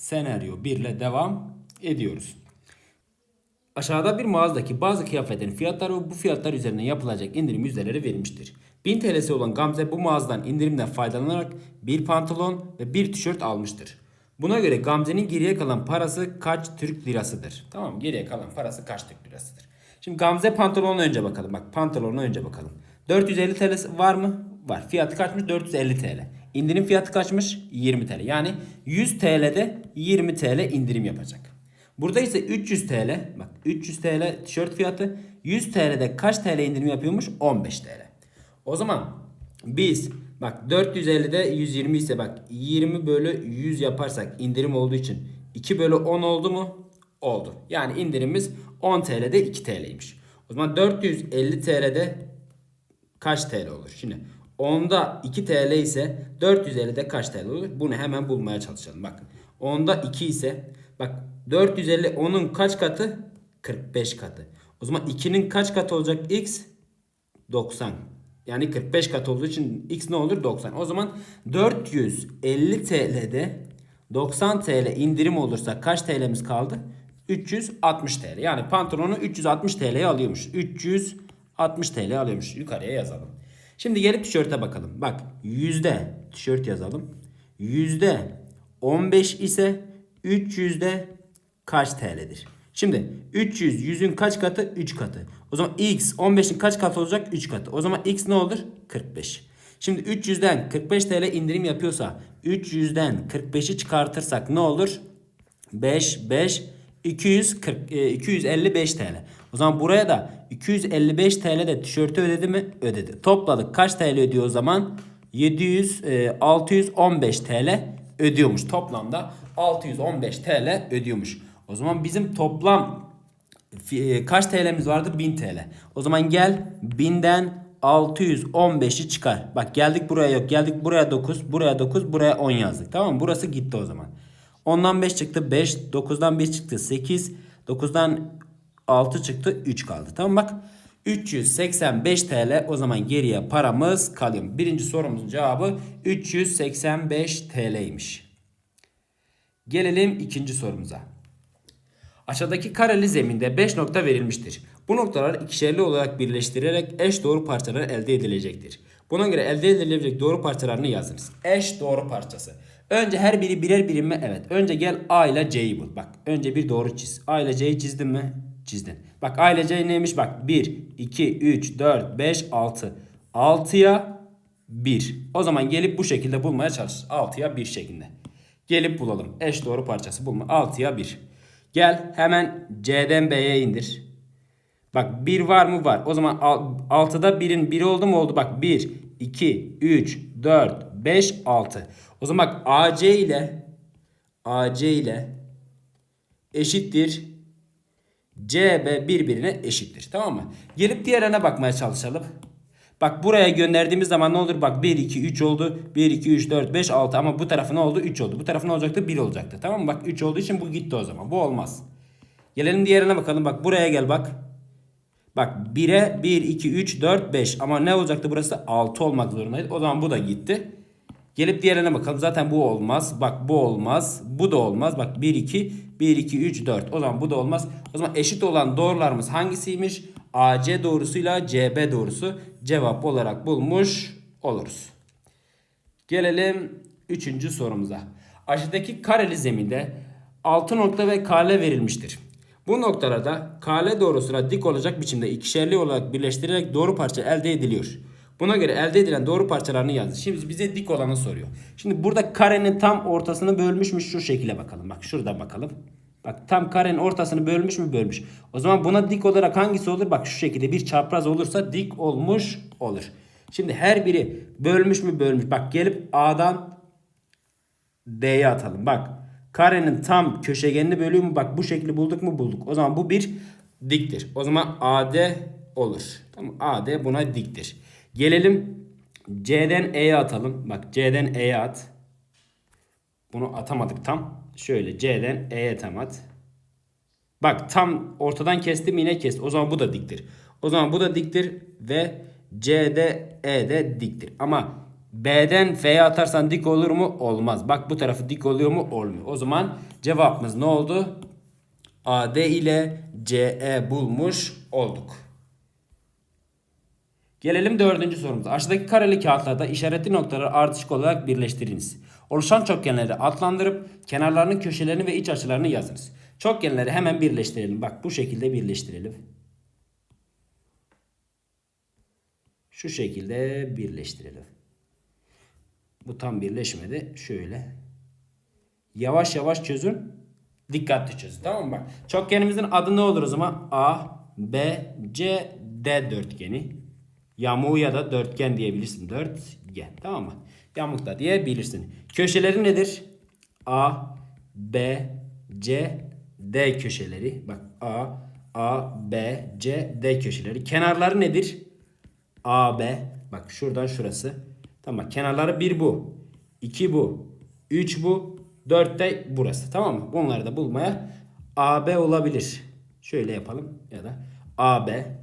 senaryo 1 ile devam ediyoruz. Aşağıda bir mağazadaki bazı kıyafetlerin fiyatları ve bu fiyatlar üzerine yapılacak indirim yüzdeleri verilmiştir. 1000 TL'si olan Gamze bu mağazadan indirimden faydalanarak bir pantolon ve bir tişört almıştır. Buna göre Gamze'nin geriye kalan parası kaç Türk lirasıdır? Tamam geriye kalan parası kaç Türk lirasıdır? Şimdi Gamze pantolonuna önce bakalım. Bak pantolonuna önce bakalım. 450 TL var mı? Var. Fiyatı kaçmış? 450 TL. İndirim fiyatı kaçmış? 20 TL. Yani 100 TL'de 20 TL indirim yapacak. Burada ise 300 TL. Bak 300 TL tişört fiyatı. 100 TL'de kaç TL indirim yapıyormuş? 15 TL. O zaman biz bak 450'de 120 ise bak 20 bölü 100 yaparsak indirim olduğu için 2 bölü 10 oldu mu? Oldu. Yani indirimimiz 10 TL'de 2 TL'ymiş. O zaman 450 TL'de kaç TL olur? Şimdi 10'da 2 TL ise 450'de kaç TL olur? Bunu hemen bulmaya çalışalım. Bak 10'da 2 ise bak 450 10'un kaç katı? 45 katı. O zaman 2'nin kaç katı olacak x? 90. Yani 45 kat olduğu için x ne olur? 90. O zaman 450 TL'de 90 TL indirim olursa kaç TL'miz kaldı? 360 TL. Yani pantolonu 360 TL'ye alıyormuş. 360 TL alıyormuş. Yukarıya yazalım. Şimdi gelip tişörte bakalım. Bak yüzde tişört yazalım. Yüzde 15 ise 300'de kaç TL'dir? Şimdi 300 100'ün kaç katı? 3 katı. O zaman x 15'in kaç katı olacak? 3 katı. O zaman x ne olur? 45. Şimdi 300'den 45 TL indirim yapıyorsa 300'den 45'i çıkartırsak ne olur? 5 5 240 e, 255 TL. O zaman buraya da 255 TL de tişörtü ödedi mi? Ödedi. Topladık. Kaç TL ödüyor o zaman? 700 e, 615 TL ödüyormuş. Toplamda 615 TL ödüyormuş. O zaman bizim toplam e, kaç TL'miz vardı? 1000 TL. O zaman gel 1000'den 615'i çıkar. Bak geldik buraya yok. Geldik buraya 9, buraya 9, buraya 10 yazdık. Tamam mı? Burası gitti o zaman. 10'dan 5 çıktı 5, 9'dan 1 çıktı 8, 9'dan 6 çıktı 3 kaldı. Tamam bak 385 TL o zaman geriye paramız kalıyor. Birinci sorumuzun cevabı 385 TL'ymiş. Gelelim ikinci sorumuza. Aşağıdaki kareli zeminde 5 nokta verilmiştir. Bu noktalar ikişerli olarak birleştirerek eş doğru parçalar elde edilecektir. Buna göre elde edilebilecek doğru parçalarını yazınız. Eş doğru parçası. Önce her biri birer birim mi? Evet. Önce gel A ile C'yi bul. Bak önce bir doğru çiz. A ile C'yi çizdin mi? Çizdin. Bak A ile C neymiş? Bak 1, 2, 3, 4, 5, 6. 6'ya 1. O zaman gelip bu şekilde bulmaya çalış. 6'ya 1 şeklinde. Gelip bulalım. Eş doğru parçası bulma. 6'ya 1. Gel hemen C'den B'ye indir. Bak 1 var mı? Var. O zaman 6'da 1'in 1 oldu mu? Oldu. Bak 1, 2, 3, 4, 5, 6. O zaman bak AC ile AC ile eşittir. CB birbirine eşittir. Tamam mı? Gelip diğerine bakmaya çalışalım. Bak buraya gönderdiğimiz zaman ne olur? Bak 1, 2, 3 oldu. 1, 2, 3, 4, 5, 6 ama bu tarafı ne oldu? 3 oldu. Bu tarafı ne olacaktı? 1 olacaktı. Tamam mı? Bak 3 olduğu için bu gitti o zaman. Bu olmaz. Gelelim diğerine bakalım. Bak buraya gel bak. Bak 1'e 1, 2, 3, 4, 5 ama ne olacaktı burası? 6 olmak zorundaydı. O zaman bu da gitti. Gelip diğerine bakalım. Zaten bu olmaz. Bak bu olmaz. Bu da olmaz. Bak 1, 2, 1, 2, 3, 4. O zaman bu da olmaz. O zaman eşit olan doğrularımız hangisiymiş? AC doğrusuyla CB doğrusu cevap olarak bulmuş oluruz. Gelelim 3. sorumuza. Aşağıdaki kareli zeminde 6 nokta ve kale verilmiştir. Bu noktalarda kale doğrusuna dik olacak biçimde ikişerli olarak birleştirilerek doğru parça elde ediliyor. Buna göre elde edilen doğru parçalarını yazın. Şimdi bize dik olanı soruyor. Şimdi burada karenin tam ortasını bölmüşmüş şu şekilde bakalım. Bak şurada bakalım. Bak tam karenin ortasını bölmüş mü bölmüş. O zaman buna dik olarak hangisi olur? Bak şu şekilde bir çapraz olursa dik olmuş olur. Şimdi her biri bölmüş mü bölmüş. Bak gelip A'dan D'ye atalım. Bak karenin tam köşegenini bölüyor mu? Bak bu şekli bulduk mu? Bulduk. O zaman bu bir diktir. O zaman AD olur. Tamam AD buna diktir. Gelelim C'den E'ye atalım. Bak C'den E'ye at. Bunu atamadık tam. Şöyle C'den E'ye tam at. Bak tam ortadan kestim yine kesti. O zaman bu da diktir. O zaman bu da diktir ve C'de E de diktir. Ama B'den F'ye atarsan dik olur mu? Olmaz. Bak bu tarafı dik oluyor mu? Olmuyor. O zaman cevabımız ne oldu? AD ile CE bulmuş olduk. Gelelim dördüncü sorumuza. Aşağıdaki kareli kağıtlarda işaretli noktaları ardışık olarak birleştiriniz. Oluşan çokgenleri adlandırıp kenarlarının köşelerini ve iç açılarını yazınız. Çokgenleri hemen birleştirelim. Bak bu şekilde birleştirelim. Şu şekilde birleştirelim. Bu tam birleşmedi. Şöyle. Yavaş yavaş çözün. Dikkatli çözün. Tamam mı? Bak. Çokgenimizin adı ne olur o zaman? A, B, C, D dörtgeni. Yamuğu ya da dörtgen diyebilirsin. Dörtgen. Tamam mı? Yamuk da diyebilirsin. Köşeleri nedir? A, B, C, D köşeleri. Bak A, A, B, C, D köşeleri. Kenarları nedir? A, B. Bak şuradan şurası. Tamam kenarları 1 bu. 2 bu. 3 bu. 4 de burası. Tamam mı? Bunları da bulmaya AB olabilir. Şöyle yapalım ya da AB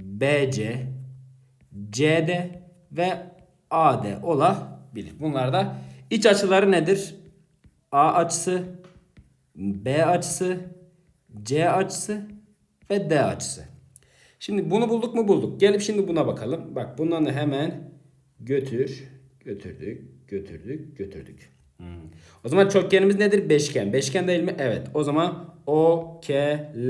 BC CD ve AD olabilir. Bunlar da iç açıları nedir? A açısı, B açısı, C açısı ve D açısı. Şimdi bunu bulduk mu bulduk. Gelip şimdi buna bakalım. Bak bundan da hemen götür, götürdük, götürdük, götürdük. Hmm. O zaman çokgenimiz nedir? Beşgen. Beşgen değil mi? Evet. O zaman O, K,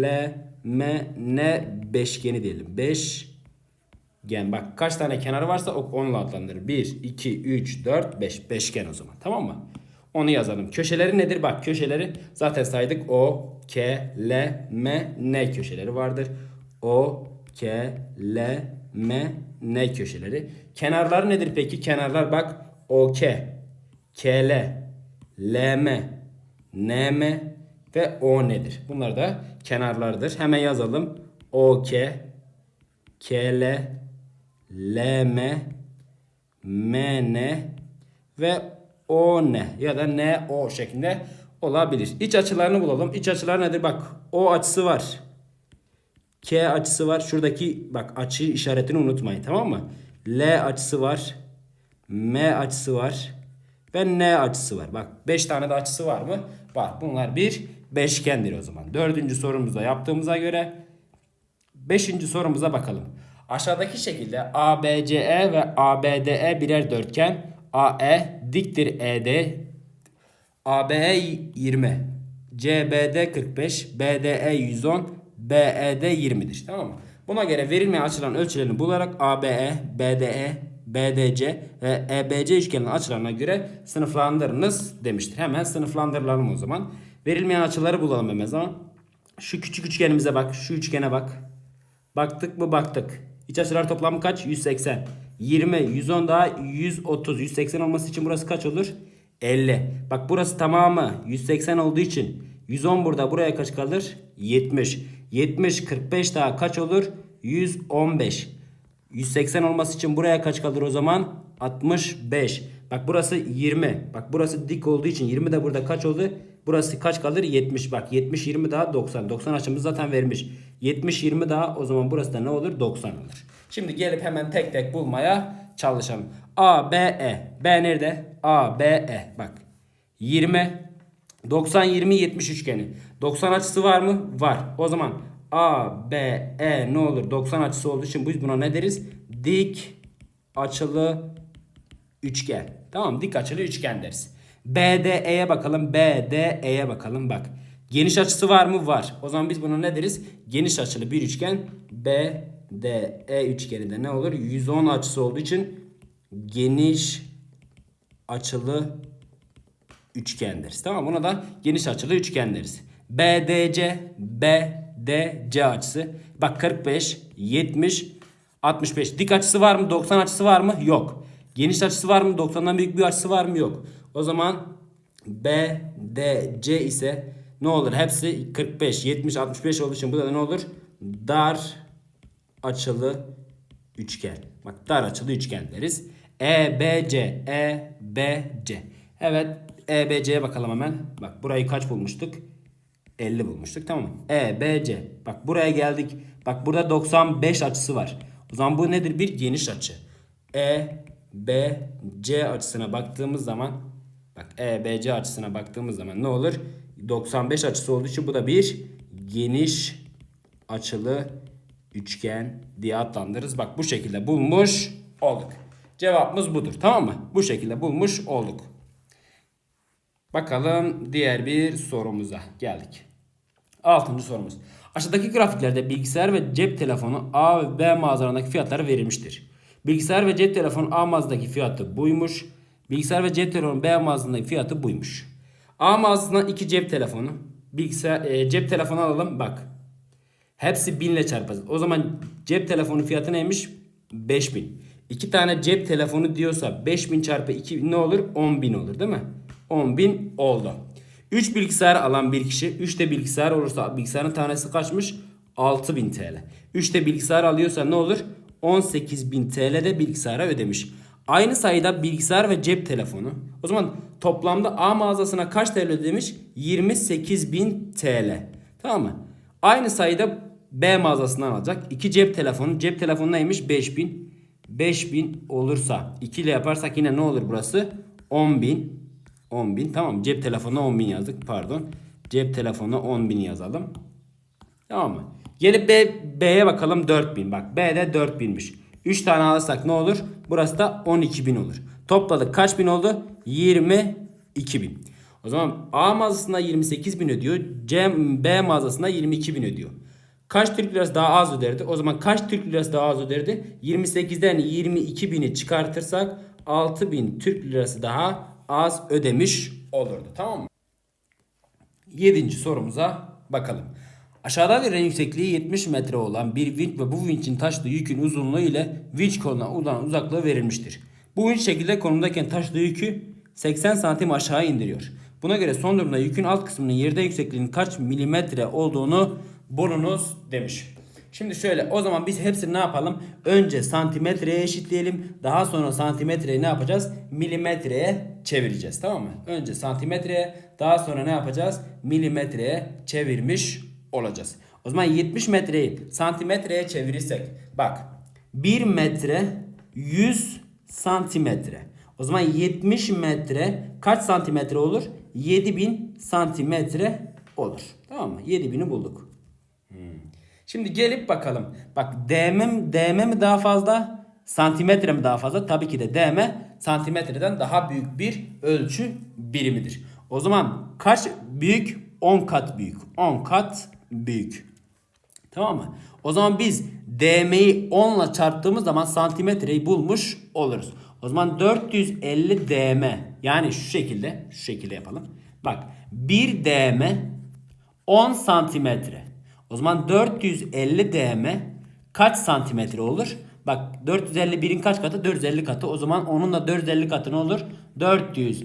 L, M, N beşgeni diyelim. Beşgen. Bak kaç tane kenarı varsa onunla adlandırır. 1, 2, 3, 4, 5. Beşgen o zaman. Tamam mı? Onu yazalım. Köşeleri nedir? Bak köşeleri zaten saydık. O, K, L, M, N köşeleri vardır. O, K, L, M, N köşeleri. Kenarlar nedir peki? Kenarlar bak. O, K, K, L, L, M, N, M ve O nedir? Bunlar da kenarlardır. Hemen yazalım. O, K, K, L, L, M, M, N ve O, N ya da N, O şeklinde olabilir. İç açılarını bulalım. İç açılar nedir? Bak O açısı var. K açısı var. Şuradaki bak açı işaretini unutmayın tamam mı? L açısı var. M açısı var. Ve N açısı var. Bak 5 tane de açısı var mı? Var. Bunlar bir beşgendir o zaman. Dördüncü sorumuzda yaptığımıza göre Beşinci sorumuza bakalım. Aşağıdaki şekilde ABCE ve ABDE birer dörtgen. AE diktir ED. ABE 20. CBD 45. BDE 110. BED 20'dir. Tamam mı? Buna göre verilmeye açılan ölçülerini bularak ABE, BDE, BDC ve EBC üçgenin açılarına göre sınıflandırınız demiştir. Hemen sınıflandıralım o zaman. Verilmeyen açıları bulalım hemen zaman. Şu küçük üçgenimize bak. Şu üçgene bak. Baktık mı baktık. İç açılar toplamı kaç? 180. 20, 110 daha 130. 180 olması için burası kaç olur? 50. Bak burası tamamı 180 olduğu için 110 burada buraya kaç kalır? 70. 70 45 daha kaç olur? 115. 180 olması için buraya kaç kalır o zaman? 65. Bak burası 20. Bak burası dik olduğu için 20 de burada kaç oldu? Burası kaç kalır? 70. Bak 70 20 daha 90. 90 açımız zaten vermiş. 70 20 daha o zaman burası da ne olur? 90 olur. Şimdi gelip hemen tek tek bulmaya çalışalım. A B E. B nerede? A B E. Bak. 20 90 20 70 üçgeni. 90 açısı var mı? Var. O zaman A B E ne olur? 90 açısı olduğu için biz buna ne deriz? Dik açılı üçgen. Tamam dik açılı üçgen deriz. BDE'ye bakalım. BDE'ye bakalım bak. Geniş açısı var mı? Var. O zaman biz buna ne deriz? Geniş açılı bir üçgen. BDE üçgeni de ne olur? 110 açısı olduğu için geniş açılı üçgen deriz. Tamam buna da geniş açılı üçgen deriz. BDC, BDC açısı. Bak 45, 70, 65. Dik açısı var mı? 90 açısı var mı? Yok. Geniş açısı var mı? 90'dan büyük bir açısı var mı? Yok. O zaman BDC ise ne olur? Hepsi 45, 70, 65 olduğu için bu da ne olur? Dar açılı üçgen. Bak dar açılı üçgen deriz. EBC, EBC. Evet, EBC'ye bakalım hemen. Bak burayı kaç bulmuştuk? 50 bulmuştuk tamam mı? EBC. Bak buraya geldik. Bak burada 95 açısı var. O zaman bu nedir? Bir geniş açı. E, B, C açısına baktığımız zaman bak E, B, C açısına baktığımız zaman ne olur? 95 açısı olduğu için bu da bir geniş açılı üçgen diye adlandırırız. Bak bu şekilde bulmuş olduk. Cevabımız budur. Tamam mı? Bu şekilde bulmuş olduk. Bakalım diğer bir sorumuza geldik. Altıncı sorumuz. Aşağıdaki grafiklerde bilgisayar ve cep telefonu A ve B mağazalarındaki fiyatları verilmiştir. Bilgisayar ve cep telefonu A mağazadaki fiyatı buymuş. Bilgisayar ve cep telefonu B mağazasındaki fiyatı buymuş. A mağazasından iki cep telefonu. Bilgisayar, e, cep telefonu alalım bak. Hepsi 1000 ile çarpacağız. O zaman cep telefonu fiyatı neymiş? 5000. İki tane cep telefonu diyorsa 5000 çarpı 2 ne olur? 10.000 olur değil mi? 10.000 oldu. 3 bilgisayar alan bir kişi 3 de bilgisayar olursa bilgisayarın tanesi kaçmış? 6000 TL. 3 de bilgisayar alıyorsa ne olur? 18.000 TL de bilgisayara ödemiş. Aynı sayıda bilgisayar ve cep telefonu. O zaman toplamda A mağazasına kaç TL ödemiş? 28.000 TL. Tamam mı? Aynı sayıda B mağazasından alacak. 2 cep telefonu. Cep telefonu neymiş? 5000. 5000 olursa 2 ile yaparsak yine ne olur burası? 10000. 10.000 tamam cep telefonu 10.000 yazdık pardon. Cep telefonu 10.000 yazalım. Tamam mı? Gelip B, B'ye bakalım 4000. Bak B'de 4000'miş. 3 tane alırsak ne olur? Burası da 12.000 olur. Topladık kaç bin oldu? 22.000. O zaman A mağazasında 28.000 ödüyor. C, B mağazasında 22.000 ödüyor. Kaç Türk lirası daha az öderdi? O zaman kaç Türk lirası daha az öderdi? 28'den 22.000'i çıkartırsak 6.000 Türk lirası daha az ödemiş olurdu. Tamam mı? Yedinci sorumuza bakalım. Aşağıda verilen yüksekliği 70 metre olan bir vinç ve bu vinçin taşıdığı yükün uzunluğu ile vinç koluna uzanan uzaklığı verilmiştir. Bu vinç şekilde konumdayken taşıdığı yükü 80 santim aşağı indiriyor. Buna göre son durumda yükün alt kısmının yerden yüksekliğinin kaç milimetre olduğunu bulunuz demiş. Şimdi şöyle o zaman biz hepsini ne yapalım? Önce santimetreye eşitleyelim. Daha sonra santimetreyi ne yapacağız? Milimetreye çevireceğiz. Tamam mı? Önce santimetreye daha sonra ne yapacağız? Milimetreye çevirmiş olacağız. O zaman 70 metreyi santimetreye çevirirsek bak 1 metre 100 santimetre. O zaman 70 metre kaç santimetre olur? 7000 santimetre olur. Tamam mı? 7000'i bulduk. Şimdi gelip bakalım. Bak DM, DM mi daha fazla? Santimetre mi daha fazla? Tabii ki de DM santimetreden daha büyük bir ölçü birimidir. O zaman kaç büyük? 10 kat büyük. 10 kat büyük. Tamam mı? O zaman biz DM'yi 10 ile çarptığımız zaman santimetreyi bulmuş oluruz. O zaman 450 DM yani şu şekilde şu şekilde yapalım. Bak 1 DM 10 santimetre. O zaman 450 DM kaç santimetre olur? Bak 451'in kaç katı? 450 katı. O zaman onun da 450 katı ne olur? 400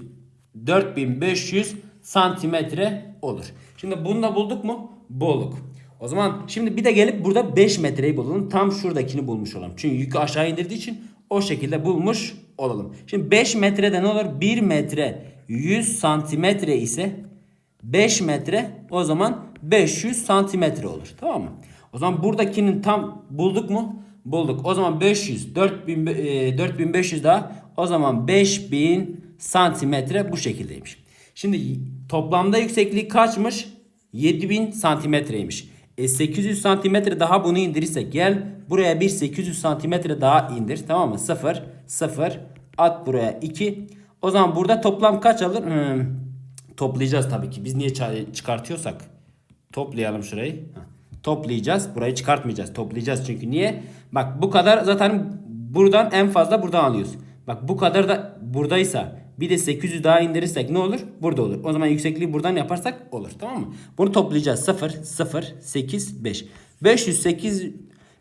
4500 santimetre olur. Şimdi bunu da bulduk mu? Bulduk. O zaman şimdi bir de gelip burada 5 metreyi bulalım. Tam şuradakini bulmuş olalım. Çünkü yükü aşağı indirdiği için o şekilde bulmuş olalım. Şimdi 5 metrede ne olur? 1 metre 100 santimetre ise 5 metre o zaman 500 santimetre olur. Tamam mı? O zaman buradakinin tam bulduk mu? Bulduk. O zaman 500 4000 e, 4500 daha o zaman 5000 santimetre bu şekildeymiş. Şimdi toplamda yüksekliği kaçmış? 7000 santimetreymiş. E 800 santimetre daha bunu indirirsek gel buraya bir 800 santimetre daha indir. Tamam mı? 0 0 at buraya 2. O zaman burada toplam kaç alır? Hmm, Toplayacağız tabii ki. Biz niye çıkartıyorsak toplayalım şurayı. Toplayacağız. Burayı çıkartmayacağız. Toplayacağız çünkü niye? Bak bu kadar zaten buradan en fazla buradan alıyoruz. Bak bu kadar da buradaysa bir de 800 daha indirirsek ne olur? Burada olur. O zaman yüksekliği buradan yaparsak olur. Tamam mı? Bunu toplayacağız. 0 0 8 5. 508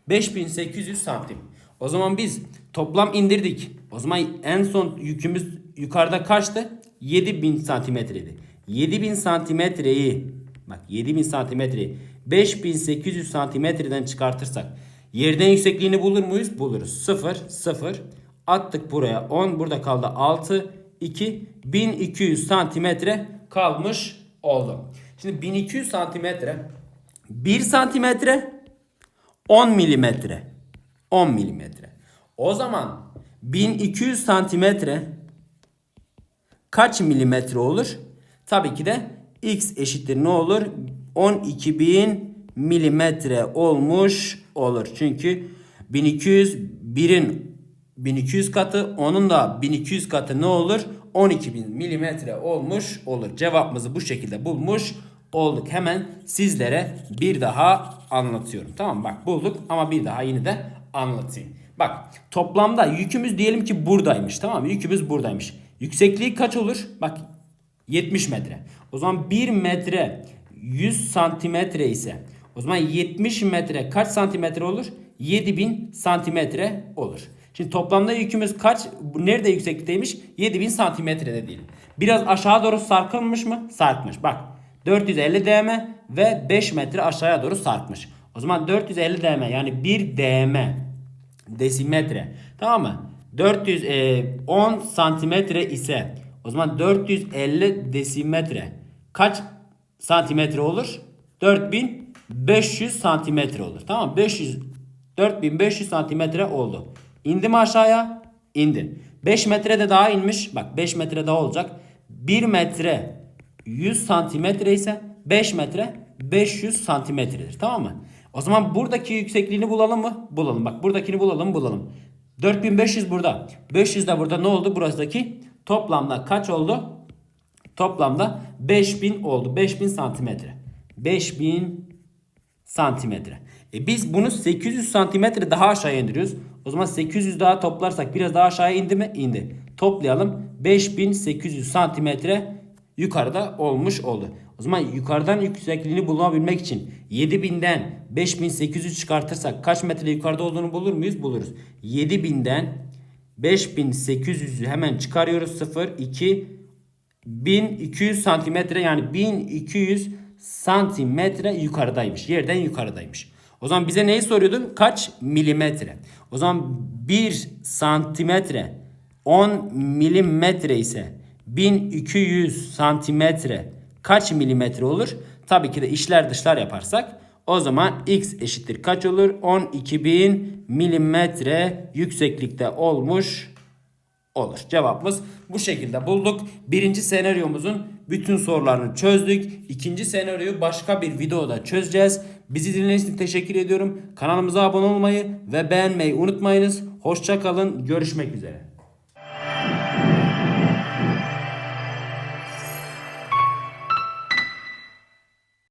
5800 santim. O zaman biz toplam indirdik. O zaman en son yükümüz yukarıda kaçtı? 7000 santimetreydi. 7000 santimetreyi bak 7000 santimetreyi 5800 santimetreden çıkartırsak yerden yüksekliğini bulur muyuz? Buluruz. 0 0 attık buraya 10 burada kaldı 6 2 1200 santimetre kalmış oldu. Şimdi 1200 santimetre 1 santimetre 10 milimetre. 10 milimetre. O zaman 1200 santimetre kaç milimetre olur? Tabii ki de x eşittir ne olur? 12.000 milimetre olmuş olur. Çünkü 1200 birin 1200 katı onun da 1200 katı ne olur? 12.000 milimetre olmuş olur. Cevabımızı bu şekilde bulmuş olduk. Hemen sizlere bir daha anlatıyorum. Tamam bak bulduk ama bir daha yine de anlatayım. Bak toplamda yükümüz diyelim ki buradaymış tamam? Yükümüz buradaymış. Yüksekliği kaç olur? Bak 70 metre. O zaman 1 metre 100 santimetre ise o zaman 70 metre kaç santimetre olur? 7000 santimetre olur. Şimdi toplamda yükümüz kaç? Nerede yükseklikteymiş? 7000 santimetrede değil. Biraz aşağı doğru sarkılmış mı? Sarkmış. Bak 450 dm ve 5 metre aşağıya doğru sarkmış. O zaman 450 dm yani 1 dm desimetre. Tamam mı? 410 santimetre ise o zaman 450 desimetre kaç santimetre olur? 4500 santimetre olur. Tamam mı? 500 4500 santimetre oldu. İndi mi aşağıya? İndi. 5 metre de daha inmiş. Bak 5 metre daha olacak. 1 metre 100 santimetre ise 5 metre 500 santimetredir. Tamam mı? O zaman buradaki yüksekliğini bulalım mı? Bulalım. Bak buradakini bulalım bulalım. 4500 burada. 500 de burada ne oldu? Burasındaki toplamda kaç oldu? Toplamda 5000 oldu. 5000 santimetre. 5000 santimetre. E biz bunu 800 santimetre daha aşağıya indiriyoruz. O zaman 800 daha toplarsak biraz daha aşağıya indi mi? İndi. Toplayalım. 5800 santimetre yukarıda olmuş oldu. O zaman yukarıdan yüksekliğini bulabilmek için 7000'den 5800 çıkartırsak kaç metre yukarıda olduğunu bulur muyuz? Buluruz. 7000'den 5800'ü hemen çıkarıyoruz. 0, 2, 1200 santimetre yani 1200 santimetre yukarıdaymış. Yerden yukarıdaymış. O zaman bize neyi soruyordun? Kaç milimetre? O zaman 1 santimetre 10 milimetre ise 1200 santimetre kaç milimetre olur? Tabii ki de işler dışlar yaparsak o zaman x eşittir kaç olur? 12.000 milimetre yükseklikte olmuş olur. Cevabımız bu şekilde bulduk. Birinci senaryomuzun bütün sorularını çözdük. İkinci senaryoyu başka bir videoda çözeceğiz. Bizi dinlediğiniz için teşekkür ediyorum. Kanalımıza abone olmayı ve beğenmeyi unutmayınız. Hoşça kalın. Görüşmek üzere.